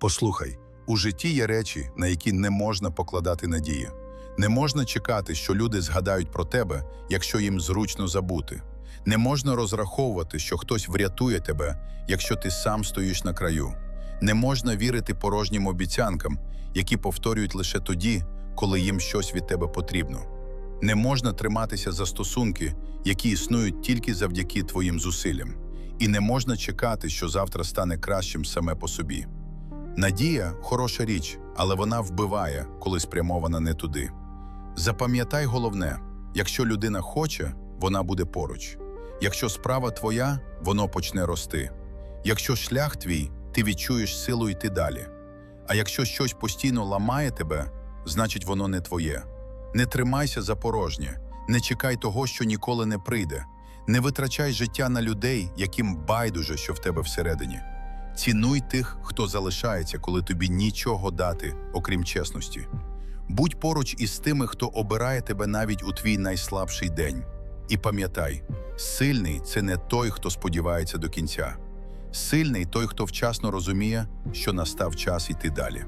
Послухай, у житті є речі, на які не можна покладати надії. Не можна чекати, що люди згадають про тебе, якщо їм зручно забути. Не можна розраховувати, що хтось врятує тебе, якщо ти сам стоїш на краю. Не можна вірити порожнім обіцянкам, які повторюють лише тоді, коли їм щось від тебе потрібно. Не можна триматися за стосунки, які існують тільки завдяки твоїм зусиллям. І не можна чекати, що завтра стане кращим саме по собі. Надія хороша річ, але вона вбиває, коли спрямована не туди. Запам'ятай головне: якщо людина хоче, вона буде поруч. Якщо справа твоя, воно почне рости. Якщо шлях твій, ти відчуєш силу йти далі. А якщо щось постійно ламає тебе, значить воно не твоє. Не тримайся за порожнє, не чекай того, що ніколи не прийде. Не витрачай життя на людей, яким байдуже, що в тебе всередині. Цінуй тих, хто залишається, коли тобі нічого дати, окрім чесності. Будь поруч із тими, хто обирає тебе навіть у твій найслабший день. І пам'ятай, сильний це не той, хто сподівається до кінця. Сильний той, хто вчасно розуміє, що настав час іти далі.